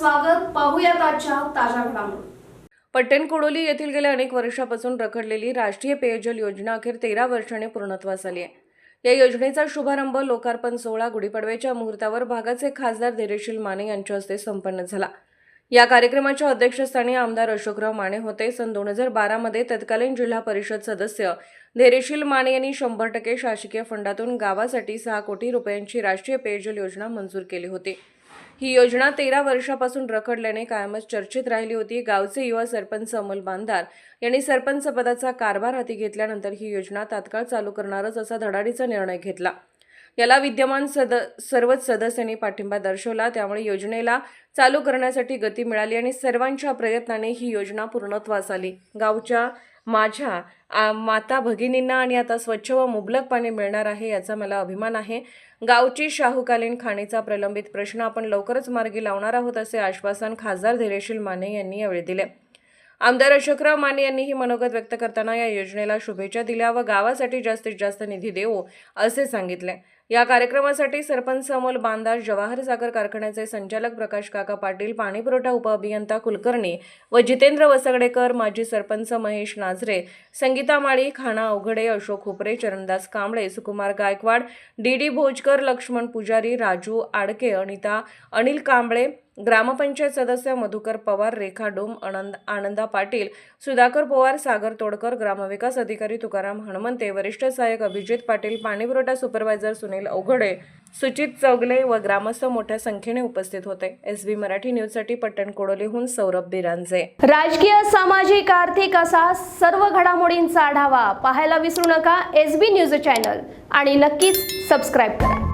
स्वागत. पाहूयात आजच्या ताज्या घडामोडी. पट्टेन कुडोली येथील गेल्या अनेक वर्षापासून रखडलेली राष्ट्रीय पेयजल योजना अखेर तेरा वर्षांनी पूर्णत्वास आली आहे. या योजनेचा शुभारंभ लोकार्पण सोहळा गुढीपाडव्याच्या मुहूर्तावर भागाचे खासदार धैर्यशील माने यांच्या हस्ते संपन्न झाला. या कार्यक्रमाच्या अध्यक्षस्थानी आमदार अशोकराव माने होते. सन दोन हजार बारामध्ये तत्कालीन जिल्हा परिषद सदस्य धैर्यशील माने यांनी शंभर टक्के शासकीय फंडातून गावासाठी सहा कोटी रुपयांची राष्ट्रीय पेयजल योजना मंजूर केली होती. ही योजना तेरा वर्षापासून रखडल्याने कायमच चर्चेत राहिली होती. गावचे युवा सरपंच अमोल बांधार यांनी सरपंच पदाचा कारभार हाती घेतल्यानंतर ही योजना तात्काळ चालू करणारच असा धडाडीचा निर्णय घेतला. याला विद्यमान सद सर्वच सदस्यांनी पाठिंबा दर्शवला. त्यामुळे योजनेला चालू करण्यासाठी गती मिळाली आणि सर्वांच्या प्रयत्नाने ही योजना पूर्णत्वास आली. गावच्या माझ्या माता भगिनींना आणि आता स्वच्छ व मुबलक पाणी मिळणार आहे याचा मला अभिमान आहे. गावची शाहूकालीन खाणीचा प्रलंबित प्रश्न आपण लवकरच मार्गी लावणार आहोत असे आश्वासन खासदार धैर्यशील माने यांनी यावेळी दिले. आमदार अशोकराव माने यांनी ही मनोगत व्यक्त करताना या योजनेला शुभेच्छा दिल्या व गावासाठी जास्तीत जास्त निधी देऊ असे सांगितले. या कार्यक्रमासाठी सरपंच अमोल बांदास जवाहर सागर कारखान्याचे संचालक प्रकाश काका पाटील पाणीपुरवठा उपअभियंता कुलकर्णी व जितेंद्र वसगडेकर माजी सरपंच महेश नाझरे संगीता माळी खाना अवघडे अशोक हुपरे चरणदास कांबळे सुकुमार गायकवाड डी डी भोजकर लक्ष्मण पुजारी राजू आडके अनिता अनिल कांबळे ग्रामपंचायत सदस्य मधुकर पवार रेखा डोम आनंद आनंदा पाटील सुधाकर पवार सागर तोडकर ग्रामविकास अधिकारी तुकाराम हणमंते वरिष्ठ सहाय्यक अभिजित पाटील पाणीपुरवठा सुपरवायझर सुनील अवघडे सुचित चौगले व ग्रामस्थ मोठ्या संख्येने उपस्थित होते. एस बी मराठी न्यूजसाठी पट्टण कोडोलीहून सौरभ बिरांजे. राजकीय सामाजिक आर्थिक असा सर्व घडामोडींचा आढावा पाहायला विसरू नका एस बी न्यूज चॅनल. आणि नक्कीच सबस्क्राईब करा.